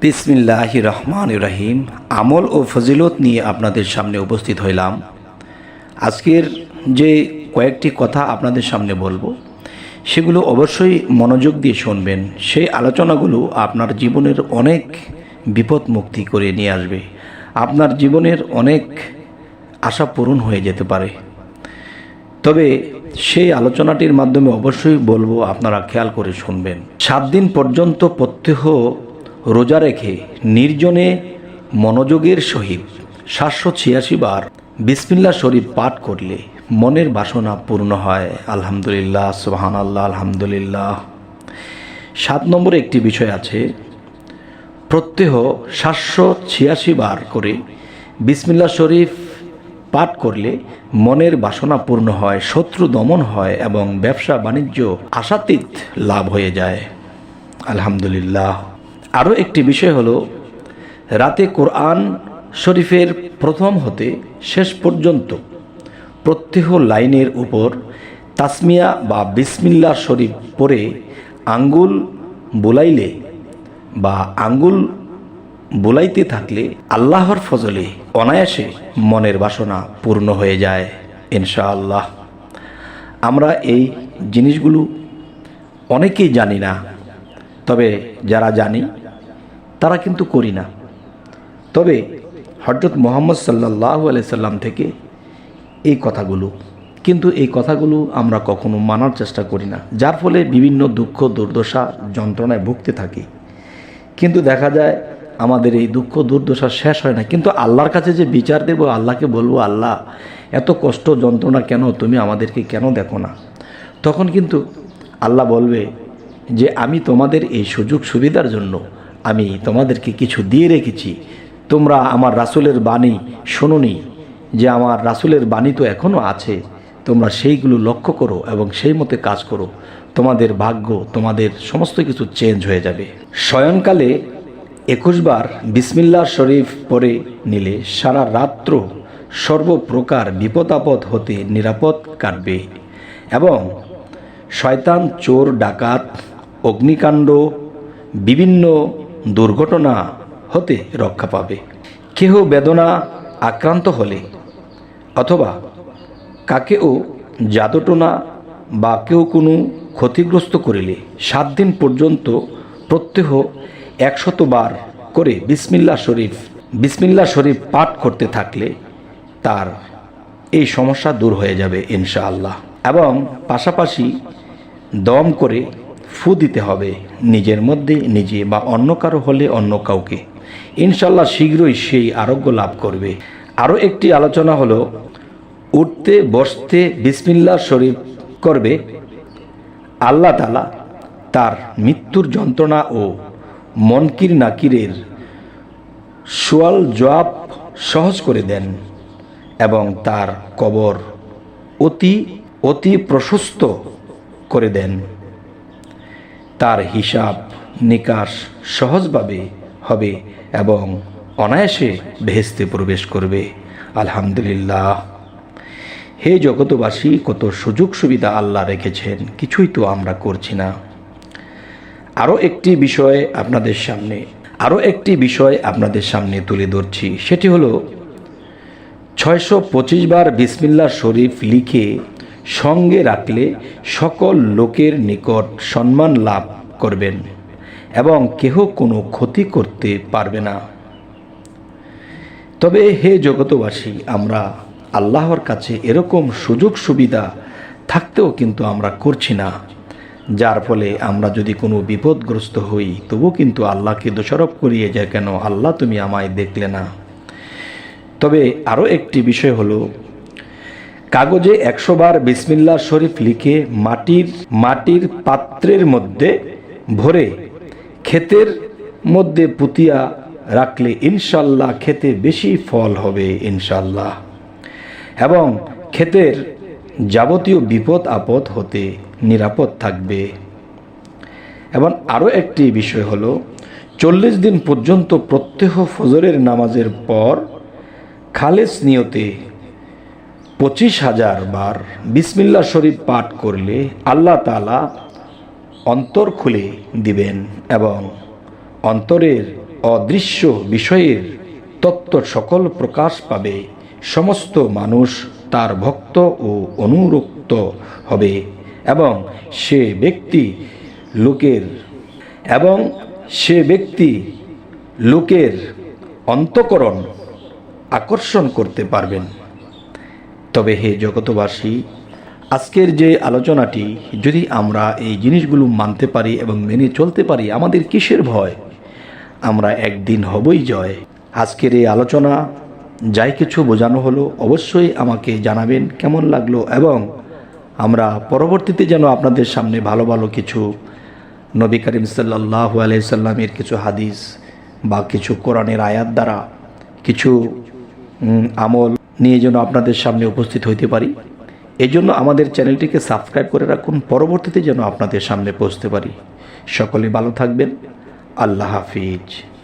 বিসমিল্লাহ রহমান রহিম। আমল ও ফজিলত নিয়ে আপনাদের সামনে উপস্থিত হইলাম। আজকের যে কয়েকটি কথা আপনাদের সামনে বলব, সেগুলো অবশ্যই মনোযোগ দিয়ে শুনবেন। সেই আলোচনাগুলো আপনার জীবনের অনেক বিপদ মুক্তি করে নিয়ে আসবে। আপনার জীবনের অনেক আশা পূরণ হয়ে যেতে পারে। তবে সেই আলোচনাটির মাধ্যমে অবশ্যই বলব, আপনারা খেয়াল করে শুনবেন। সাত দিন পর্যন্ত প্রত্যহ রোজা রেখে নির্জনে মনোযোগের সহিত সাতশো ছিয়াশি বার বিসমিল্লা শরীফ পাঠ করলে মনের বাসনা পূর্ণ হয়। আলহামদুলিল্লাহ সুবাহান আল্লাহ আলহামদুলিল্লাহ। সাত নম্বরে একটি বিষয় আছে, প্রত্যহ সাতশো ছিয়াশি বার করে বিসমিল্লা শরীফ পাঠ করলে মনের বাসনা পূর্ণ হয়, শত্রু দমন হয় এবং ব্যবসা বাণিজ্য আশাতীত লাভ হয়ে যায়। আলহামদুলিল্লাহ। আরও একটি বিষয় হলো, রাতে কোরআন শরীফের প্রথম হতে শেষ পর্যন্ত প্রত্যহ লাইনের উপর তাসমিয়া বা বিসমিল্লা শরীফ পরে আঙ্গুল বোলাইলে বা আঙ্গুল বোলাইতে থাকলে আল্লাহর ফজলে অনায়াসে মনের বাসনা পূর্ণ হয়ে যায়, ইনশাআল্লাহ। আমরা এই জিনিসগুলো অনেকেই জানি না তবে যারা জানি, তারা কিন্তু করি না। তবে হজরত মোহাম্মদ সাল্লাহ সাল্লাম থেকে এই কথাগুলো, কিন্তু এই কথাগুলো আমরা কখনো মানার চেষ্টা করি না, যার ফলে বিভিন্ন দুঃখ, দুর্দশা, যন্ত্রণায় ভুগতে থাকি। কিন্তু দেখা যায় আমাদের এই দুঃখ, দুর্দশা শেষ হয় না, কিন্তু আল্লাহর কাছে যে বিচার দেব, আল্লাহকে বলব, আল্লাহ, এত কষ্ট, যন্ত্রণা কেন? তুমি আমাদেরকে কেন দেখো না? তখন কিন্তু আল্লাহ বলবে যে আমি তোমাদের এই সুযোগ সুবিধার জন্য আমি তোমাদেরকে কিছু দিয়ে রেখেছি। তোমরা আমার রাসুলের বাণী শোনোনি, যে আমার রাসুলের বাণী তো এখনও আছে। তোমরা সেইগুলো লক্ষ্য করো এবং সেই মতে কাজ করো। তোমাদের ভাগ্য, তোমাদের সমস্ত কিছু চেঞ্জ হয়ে যাবে। শয়নকালে একুশবার বিসমিল্লাহ শরীফ পরে নিলে সারা রাত্র সর্বপ্রকার বিপদ আপদ হতে নিরাপদ কাটবে এবং শয়তান চোর, ডাকাত অগ্নিকাণ্ড, বিভিন্ন দুর্ঘটনা হতে রক্ষা পাবে। কেহ বেদনা আক্রান্ত হলে অথবা কাকেও জাদুটোনা বা কেউ কোনো ক্ষতিগ্রস্ত করিলে সাত দিন পর্যন্ত প্রত্যহ একশত বার করে বিসমিল্লা শরীফ বিসমিল্লা শরীফ পাঠ করতে থাকলে তার এই সমস্যা দূর হয়ে যাবে ইনশাআল্লাহ। এবং পাশাপাশি দম করে ফু দিতে হবে, নিজের মধ্যে, নিজে বা অন্য কারও হলে অন্য কাউকে। ইনশাল্লাহ শীঘ্রই সেই আরোগ্য লাভ করবে। আরও একটি আলোচনা হলো, উঠতে, বসতে বিসমিল্লা শরীফ করবে, আল্লাহ তালা তার মৃত্যুর যন্ত্রণা ও মনকির নাকিরের সোয়াল জবাব সহজ করে দেন এবং তার কবর অতি অতি প্রশস্ত করে দেন। তার হিসাব নিকাশ সহজভাবে হবে এবং অনায়াসে ভেস্তে প্রবেশ করবে। আলহামদুলিল্লাহ। হে জগতবাসী কত সুযোগ সুবিধা আল্লাহ রেখেছেন, কিছুই তো আমরা করছি না। আরও একটি বিষয় আপনাদের সামনে, আরও একটি বিষয় আপনাদের সামনে তুলে ধরছি। সেটি হলো, ছয়শো পঁচিশ বার বিসমিল্লা শরীফ লিখে সঙ্গে রাখলে সকল লোকের নিকট সম্মান লাভ করবেন এবং কেহ কোনো ক্ষতি করতে পারবে না। তবে হে জগতবাসী আমরা আল্লাহর কাছে এরকম সুযোগ সুবিধা থাকতেও কিন্তু আমরা করছি না, যার ফলে আমরা যদি কোনো বিপদগ্রস্ত হই তবু কিন্তু আল্লাহকে দোষারোপ করিয়ে যায় কেন আল্লাহ তুমি আমায় দেখলে না। তবে আরও একটি বিষয় হলো কাগজে একশো বার বিসমিল্লা শরীফ লিখে মাটির মাটির পাত্রের মধ্যে ভরে ক্ষেতের মধ্যে পুতিয়া রাখলে ইনশাল্লাহ খেতে বেশি ফল হবে ইনশাল্লাহ। এবং ক্ষেতের যাবতীয় বিপদ আপদ হতে নিরাপদ থাকবে। এবং আরও একটি বিষয় হলো, চল্লিশ দিন পর্যন্ত প্রত্যহ ফজরের নামাজের পর খালেস নিয়তে পঁচিশ হাজার বার বিসমিল্লা শরীফ পাঠ করলে আল্লাহ তালা অন্তর খুলে দিবেন এবং অন্তরের অদৃশ্য বিষয়ের তত্ত্ব সকল প্রকাশ পাবে। সমস্ত মানুষ তার ভক্ত ও অনুরক্ত হবে এবং সে ব্যক্তি লোকের এবং সে ব্যক্তি লোকের অন্তকরণ আকর্ষণ করতে পারবেন। তবে হে জগতবাসী আজকের যে আলোচনাটি, যদি আমরা এই জিনিসগুলো মানতে পারি এবং মেনে চলতে পারি, আমাদের কিসের ভয়? আমরা একদিন হবই জয়। আজকের এই আলোচনা, যাই কিছু বোঝানো হলো, অবশ্যই আমাকে জানাবেন কেমন লাগল এবং আমরা পরবর্তীতে যেন আপনাদের সামনে ভালো ভালো কিছু নবী করিম সাল্লাহ আলাইসাল্লামের কিছু হাদিস বা কিছু কোরআনের আয়াত দ্বারা কিছু আমল নিয়ে যেন আপনাদের সামনে উপস্থিত হইতে পারি। এজন্য জন্য আমাদের চ্যানেলটিকে সাবস্ক্রাইব করে রাখুন, পরবর্তীতে যেন আপনাদের সামনে পৌঁছতে পারি। সকলে ভালো থাকবেন। আল্লাহ হাফিজ।